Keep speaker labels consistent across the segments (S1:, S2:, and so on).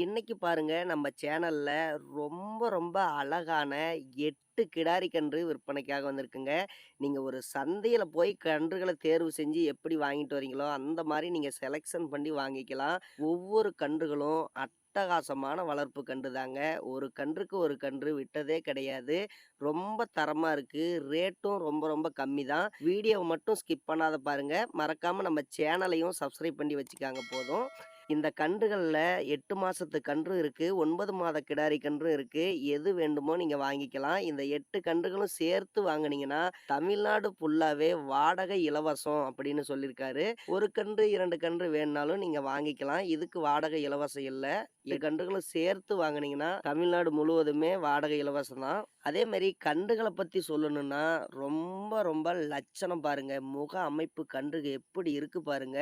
S1: இன்னைக்கு பாருங்க நம்ம சேனல்ல ரொம்ப ரொம்ப அழகான எட்டு கிடாரி கன்று விற்பனைக்காக வந்திருக்குங்க. நீங்க ஒரு சந்தையில போய் கன்றுகளை தேர்வு செஞ்சு எப்படி வாங்கிட்டு வரீங்களோ, அந்த மாதிரி நீங்க செலெக்ஷன் பண்ணி வாங்கிக்கலாம். ஒவ்வொரு கன்றுகளும் அட்டகாசமான வளர்ப்பு கன்று தாங்க. ஒரு கன்றுக்கு ஒரு கன்று விட்டதே கிடையாது. ரொம்ப தரமாக இருக்குது ரேட்டும் ரொம்ப ரொம்ப கம்மி தான். வீடியோவை மட்டும் ஸ்கிப் பண்ணாத பாருங்கள் மறக்காமல் நம்ம சேனலையும் சப்ஸ்கிரைப் பண்ணி வச்சுக்காங்க போதும். இந்த கன்றுகளில் எட்டு மாதத்து கன்றும் இருக்குது ஒன்பது மாத கிடாரி கன்று இருக்குது எது வேண்டுமோ நீங்கள் வாங்கிக்கலாம். இந்த எட்டு கன்றுகளும் சேர்த்து வாங்கினீங்கன்னா தமிழ்நாடு ஃபுல்லாகவே வாடகை இலவசம் அப்படின்னு சொல்லியிருக்காரு. ஒரு கன்று, இரண்டு கன்று வேணுனாலும் நீங்கள் வாங்கிக்கலாம். இதுக்கு வாடகை இலவசம் இல்லை 8 கன்றுகளும் சேர்த்து வாங்கினீங்கன்னா தமிழ்நாடு முழுவதுமே வாடகை இலவசம் தான். அதே மாதிரி கன்றுகளை பற்றி சொல்லணும்னா, ரொம்ப ரொம்ப லட்சணம் பாருங்க. முக அமைப்பு கன்றுகள் எப்படி இருக்குது பாருங்க.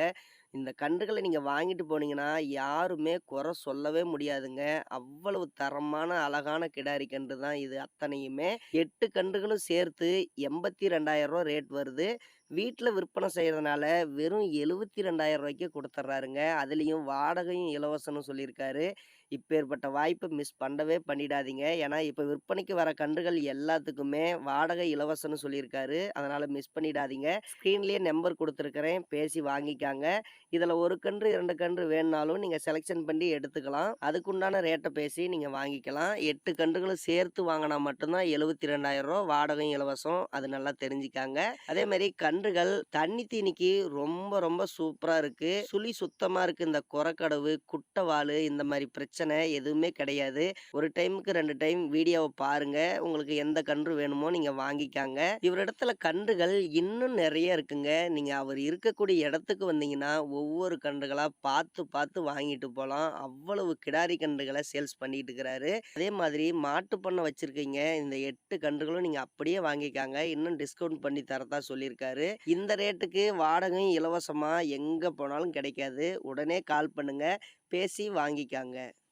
S1: இந்த கன்றுகளை நீங்கள் வாங்கிட்டு போனீங்கன்னா, யாருமே குறை சொல்லவே முடியாதுங்க. அவ்வளவு தரமான அழகான கிடாரி கன்று தான் இது அத்தனையுமே. எட்டு கன்றுகளும் சேர்த்து எண்பத்தி ரெண்டாயிரம் ரூபா ரேட் வருது. வீட்டில் விற்பனை செய்கிறதுனால வெறும் ரூ. 72,000க்கே கொடுத்துட்றாருங்க அதுலேயும் வாடகையும் இலவசம்னு சொல்லியிருக்காரு. இப்பேற்பட்ட வாய்ப்பை மிஸ் பண்ணவே பண்ணிடாதீங்க. ஏன்னா, இப்போ விற்பனைக்கு வர கன்றுகள் எல்லாத்துக்குமே வாடகை இலவசம்னு சொல்லியிருக்காரு. அதனால் மிஸ் பண்ணிடாதீங்க. ஸ்க்ரீன்லேயே நம்பர் கொடுத்துருக்குறேன் பேசி வாங்கிக்காங்க. இதில் ஒரு கன்று, இரண்டு கன்று வேணுனாலும் நீங்கள் செலெக்ஷன் பண்ணி எடுத்துக்கலாம். அதுக்குண்டான ரேட்டை பேசி நீங்கள் வாங்கிக்கலாம். எட்டு கன்றுகளும் சேர்த்து வாங்கினா மட்டும்தான் எழுபத்தி ரெண்டாயிரம் ரூபா வாடகையும் இலவசம். அது நல்லா தெரிஞ்சுக்காங்க. அதே மாதிரி கன்று கன்றுகள் தண்ணி தீனிக்கு ரொம்ப ரொம்ப சூப்பரா இருக்கு. சுழி சுத்தமா இருக்கு. இந்த கொரக்கடவு, குட்டவாலு இந்த மாதிரி பிரச்சனை எதுவுமே கிடையாது. ஒரு டைமுக்கு ரெண்டு டைம் வீடியோவை பாருங்க. உங்களுக்கு எந்த கன்று வேணுமோ நீங்க வாங்கிக்காங்க. இவரிடத்துல கன்றுகள் இன்னும் நிறைய இருக்குங்க. நீங்க அவர் இருக்கக்கூடிய இடத்துக்கு வந்தீங்கன்னா, ஒவ்வொரு கன்றுகளா பார்த்து பார்த்து வாங்கிட்டு போகலாம் அவ்வளவு கிடாரி கன்றுகளை சேல்ஸ் பண்ணிட்டு இருக்கிறாரு. அதே மாதிரி மாட்டு பண்ணை வச்சிருக்கீங்க. இந்த எட்டு கன்றுகளும் நீங்க அப்படியே வாங்கிக்காங்க. இன்னும் டிஸ்கவுண்ட் பண்ணி தரதா சொல்லியிருக்காரு. இந்த ரேட்டுக்கு வாடகையும் இலவசமாக எங்கே போனாலும் கிடைக்காது. உடனே கால் பண்ணுங்கள் பேசி வாங்கிக்காங்க.